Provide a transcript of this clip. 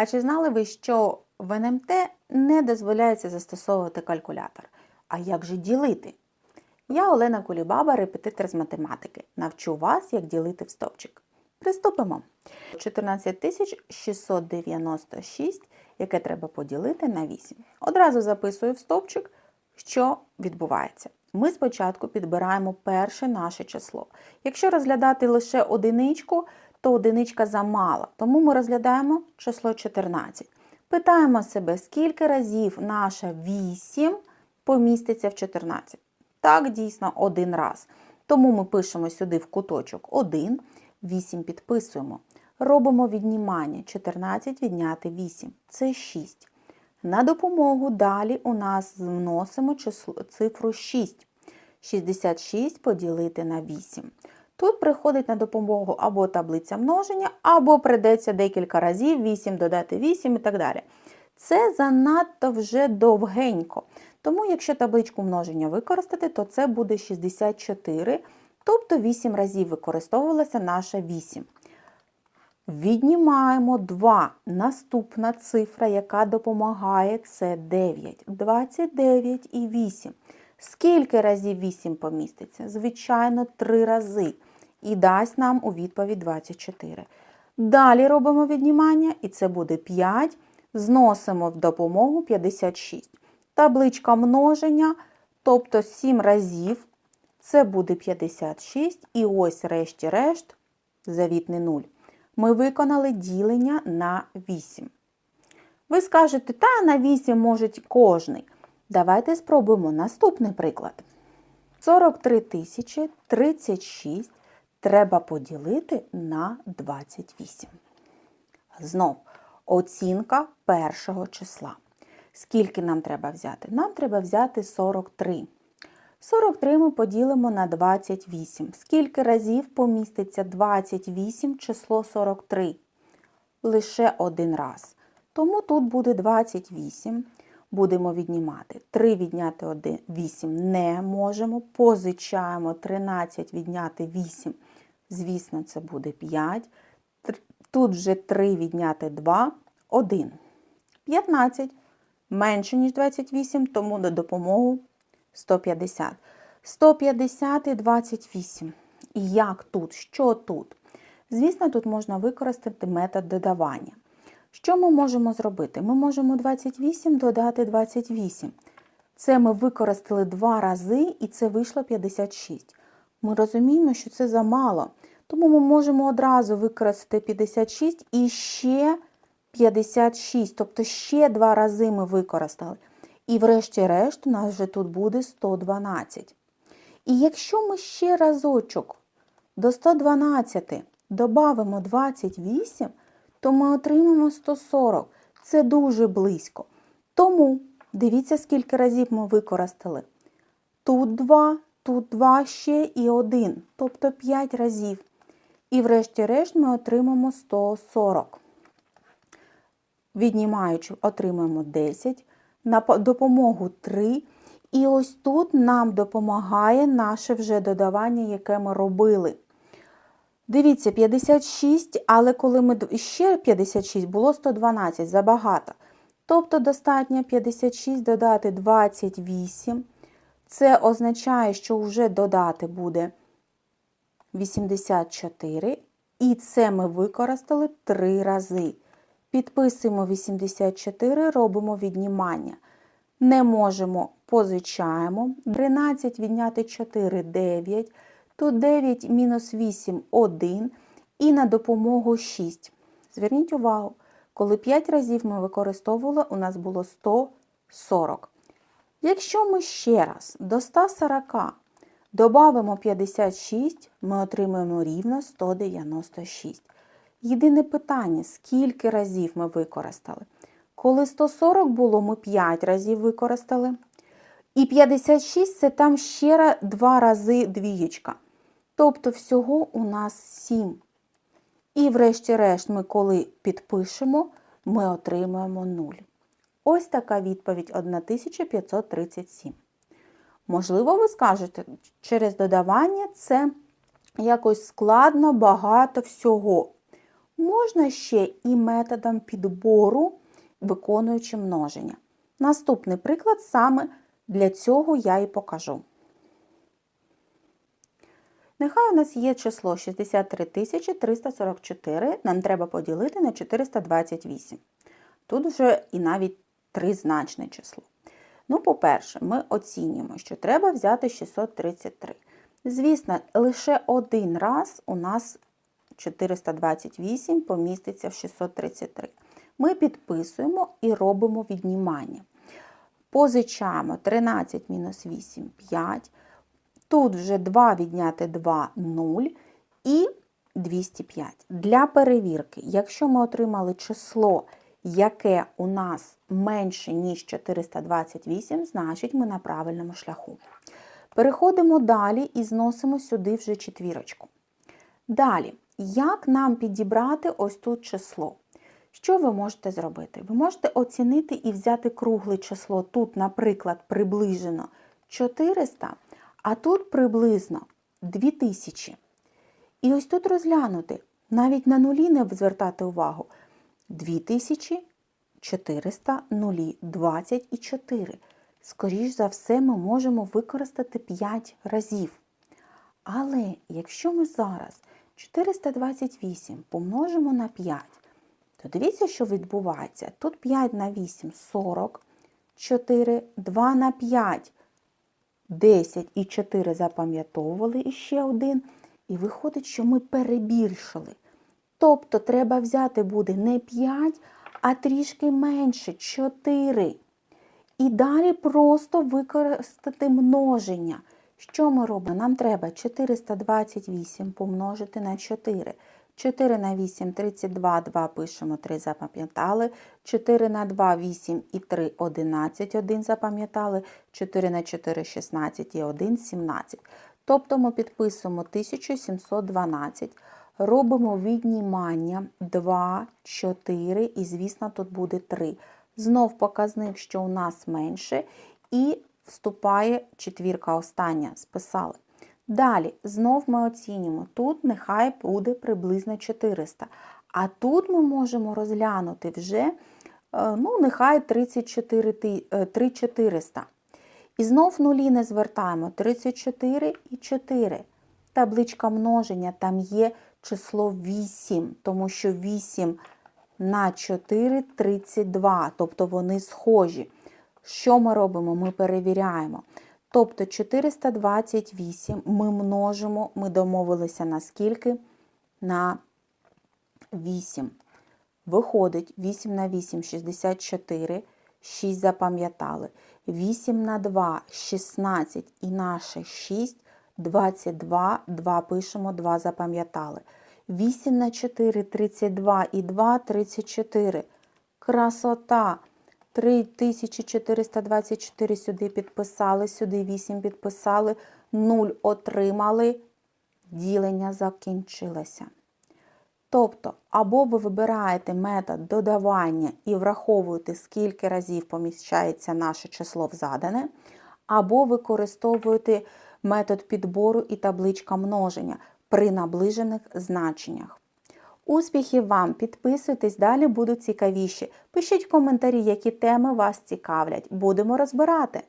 А чи знали ви, що в НМТ не дозволяється застосовувати калькулятор? А як же ділити? Я Олена Кулібаба, репетитор з математики. Навчу вас, як ділити в стовпчик. Приступимо. 14696, яке треба поділити на 8. Одразу записую в стовпчик, що відбувається. Ми спочатку підбираємо перше наше число. Якщо розглядати лише одиничку, то одиничка замала, тому ми розглядаємо число 14. Питаємо себе, скільки разів наша 8 поміститься в 14. Так, дійсно, один раз. Тому ми пишемо сюди в куточок 1, 8 підписуємо. Робимо віднімання 14 відняти 8. Це 6. На допомогу далі у нас вносимо число, цифру 6. 66 поділити на 8. Тут приходить на допомогу або таблиця множення, або придеться декілька разів 8 додати 8 і так далі. Це занадто вже довгенько. Тому, якщо табличку множення використати, то це буде 64, тобто 8 разів використовувалася наша 8. Віднімаємо 2. Наступна цифра, яка допомагає, це 9. 29 і 8. Скільки разів 8 поміститься? Звичайно, 3 рази. І дасть нам у відповідь 24. Далі робимо віднімання, і це буде 5. Зносимо в допомогу 56. Табличка множення, тобто 7 разів, це буде 56. І ось, решті-решт, завітний 0. Ми виконали ділення на 8. Ви скажете, та на 8 може кожний. Давайте спробуємо наступний приклад. 43 тисячі 36 треба поділити на 28. Знов оцінка першого числа. Скільки нам треба взяти? Нам треба взяти 43. 43 ми поділимо на 28. Скільки разів поміститься 28 число 43? Лише один раз. Тому тут буде 28. Будемо віднімати. 3 відняти 1, 8 не можемо. Позичаємо 13 відняти 8. Звісно, це буде 5. Тут вже 3 відняти 2, 1. 15. Менше, ніж 28, тому на допомогу 150. 150 і 28. І як тут? Що тут? Звісно, тут можна використати метод додавання. Що ми можемо зробити? Ми можемо 28 додати 28. Це ми використали два рази, і це вийшло 56. Ми розуміємо, що це замало. Тому ми можемо одразу використати 56 і ще 56, тобто ще два рази ми використали. І врешті-решт, у нас вже тут буде 112. І якщо ми ще разочок до 112 додамо 28, то ми отримаємо 140. Це дуже близько. Тому дивіться, скільки разів ми використали. Тут 2, тут 2 ще і 1, тобто 5 разів. І врешті-решт ми отримаємо 140. Віднімаючи, отримаємо 10, на допомогу 3. І ось тут нам допомагає наше вже додавання, яке ми робили. Дивіться, 56, але коли ми ще 56, було 112, забагато. Тобто достатньо 56 додати 28. Це означає, що вже додати буде 84. І це ми використали 3 рази. Підписуємо 84, робимо віднімання. Не можемо, позичаємо. 13 відняти 4 9. Тут 9 мінус 8 1. І на допомогу 6. Зверніть увагу, коли 5 разів ми використовували, у нас було 140. Якщо ми ще раз до 140 додамо 56, ми отримаємо рівно 196. Єдине питання, скільки разів ми використали? Коли 140 було, ми 5 разів використали. І 56 це там ще 2 рази двієчка. Тобто всього у нас 7. І врешті-решт, ми коли підпишемо, ми отримаємо 0. Ось така відповідь 1537. Можливо, ви скажете, через додавання це якось складно багато всього. Можна ще і методом підбору, виконуючи множення. Наступний приклад саме для цього я і покажу. Нехай у нас є число 63 344, нам треба поділити на 428. Тут вже і навіть тризначне число. Ну, по-перше, ми оцінюємо, що треба взяти 633. Звісно, лише один раз у нас 428 поміститься в 633. Ми підписуємо і робимо віднімання. Позичаємо 13 мінус 8 5. Тут вже 2 відняти 2 0 і 205. Для перевірки, якщо ми отримали число, яке у нас менше, ніж 428, значить ми на правильному шляху. Переходимо далі і зносимо сюди вже четвірочку. Далі, як нам підібрати ось тут число? Що ви можете зробити? Ви можете оцінити і взяти кругле число. Тут, наприклад, приближено 400, а тут приблизно 2000. І ось тут розглянути, навіть на нулі не звертати увагу. 2400 нулі, 24. Скоріш за все, ми можемо використати 5 разів. Але якщо ми зараз 428 помножимо на 5, то дивіться, що відбувається. Тут 5 на 8 40, 4, 2 на 5 10 і 4 запам'ятовували і ще один. І виходить, що ми перебільшили. Тобто треба взяти буде не 5, а трішки менше 4. І далі просто використати множення. Що ми робимо? Нам треба 428 помножити на 4. 4 на 8 32, 2 пишемо, 3 запам'ятали. 4 на 2 8 і 3 11, 1 запам'ятали. 4 на 4 16 і 1 17. Тобто ми підписуємо 1712. Робимо віднімання 2, 4 і, звісно, тут буде 3. Знов показник, що у нас менше, і вступає четвірка остання. Списали. Далі, знов ми оцінюємо. Тут нехай буде приблизно 400. А тут ми можемо розглянути вже, ну, нехай 34 3400. І знов нулі не звертаємо 34 і 4. Табличка множення, там є число 8, тому що 8 на 4 32, тобто вони схожі. Що ми робимо? Ми перевіряємо. Тобто 428 ми множимо, ми домовилися на скільки? На 8. Виходить 8 на 8 64, 6 запам'ятали. 8 на 2 16 і наше 6 22, 2 пишемо, 2 запам'ятали. 8 на 4 32 і 2 34. Красота! 3424 сюди підписали, сюди 8 підписали, 0 отримали, ділення закінчилося. Тобто, або ви вибираєте метод додавання і враховуєте, скільки разів поміщається наше число в задане, або використовуєте метод підбору і табличка множення при наближених значеннях. Успіхів вам! Підписуйтесь, далі будуть цікавіші. Пишіть коментарі, які теми вас цікавлять. Будемо розбирати.